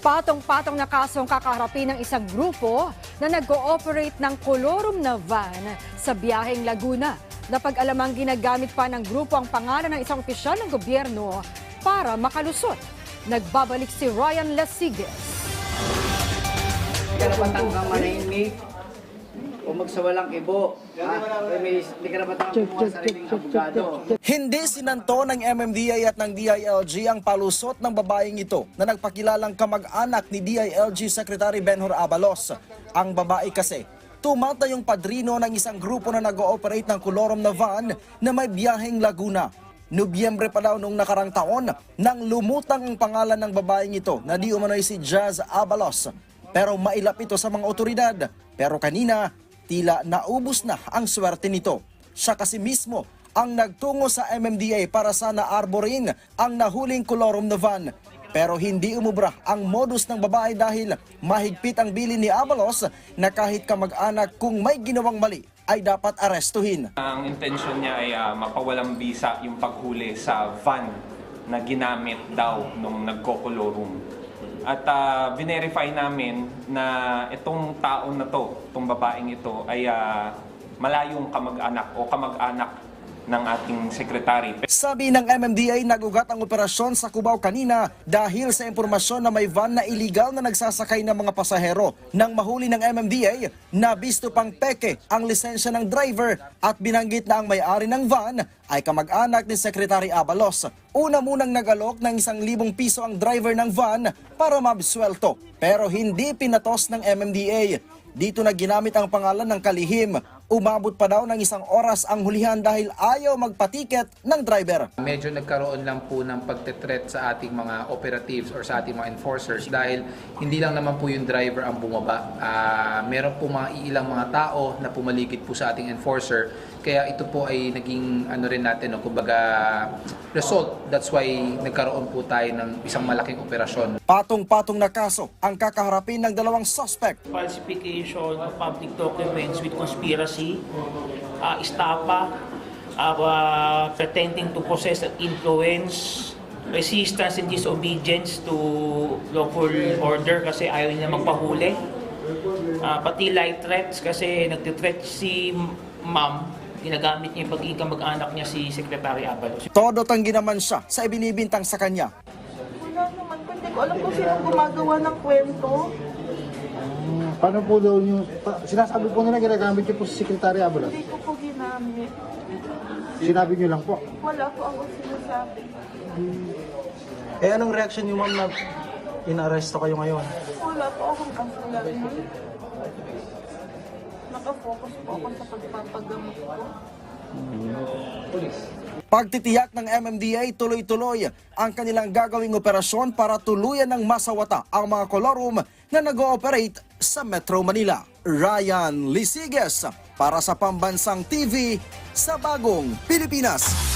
Patong-patong na kasong kakaharapin ng isang grupo na nag-ooperate ng kolorum na van sa biyaheng Laguna. Napag-alamang ginagamit pa ng grupo ang pangalan ng isang opisyal ng gobyerno para makalusot. Nagbabalik si Ryan Lasigas. karapatan kang manahimik ibo. Ha? May, may kumuha sa sariling abogado. Hindi sinanto ng MMDA at ng DILG ang palusot ng babaeng ito na nagpakilalang kamag-anak ni DILG Secretary Benhur Abalos. Ang babae kasi, tumatayong padrino ng isang grupo na nag-ooperate ng kolorom na van na may biyaheng Laguna. Nobyembre pa daw nung nakarang taon nang lumutang ang pangalan ng babaeng ito na di umano'y si Jazz Abalos. Pero mailap ito sa mga otoridad. Pero kanina, tila naubos na ang swerte nito. Siya kasi mismo ang nagtungo sa MMDA para sana arborin ang nahuling kolorum na van. Pero hindi umubra ang modus ng babae dahil mahigpit ang bilin ni Abalos na kahit kamag-anak kung may ginawang mali ay dapat arestuhin. Ang intention niya ay ah, mapawalang bisa yung paghuli sa van na ginamit daw nung nagko-colorum. At uh, verify namin na itong taon na to, itong babaeng ito ay ah, malayong kamag-anak o kamag-anak ng ating sekretary. Sabi ng MMDA, nagugat ang operasyon sa Cubao kanina dahil sa impormasyon na may van na iligal na nagsasakay ng mga pasahero. Nang mahuli ng MMDA, nabisto pang peke ang lisensya ng driver at binanggit na ang may-ari ng van ay kamag-anak ni Secretary Abalos. Una munang nagalok ng isang libong piso ang driver ng van para mabswelto pero hindi pinatos ng MMDA. Dito na ginamit ang pangalan ng kalihim. Umabot pa daw ng isang oras ang hulihan dahil ayaw magpatiket ng driver. Medyo nagkaroon lang po ng pagtetret sa ating mga operatives or sa ating mga enforcers dahil hindi lang naman po yung driver ang bumaba. Ah, meron po mga ilang mga tao na pumaligid po sa ating enforcer. Kaya ito po ay naging ano rin natin, no, kumbaga result. That's why nagkaroon po tayo ng isang malaking operasyon. Patong-patong na kaso ang kakaharapin ng dalawang suspect. falsification of public documents with conspiracy, uh, estapa, uh, uh, pretending to possess and influence, resistance and disobedience to lawful order kasi ayaw niya magpahuli. Uh, pati light threats kasi nagtitreat si ma'am, ginagamit niya yung pagiging kamag-anak niya si Secretary Abalos. Todo tanggi naman siya sa ibinibintang sa kanya. Wala naman. Hindi ko alam kung sino gumagawa ng kwento. Paano po daw yung, pa- sinasabi po nila ginagamit niyo po si Secretary Abalos? Hindi ko po ginamit. Sinabi niyo lang po. Wala po ako sinasabi. Eh anong reaction niyo ma'am na inaresto kayo ngayon? Wala po akong kasalanan. Nakafocus po ako sa pagpapagamot ko. Pagtitiyak ng MMDA tuloy-tuloy ang kanilang gagawing operasyon para tuluyan ng masawata ang mga kolorum na nag-ooperate sa Metro Manila. Ryan Lisiges para sa Pambansang TV sa Bagong Pilipinas.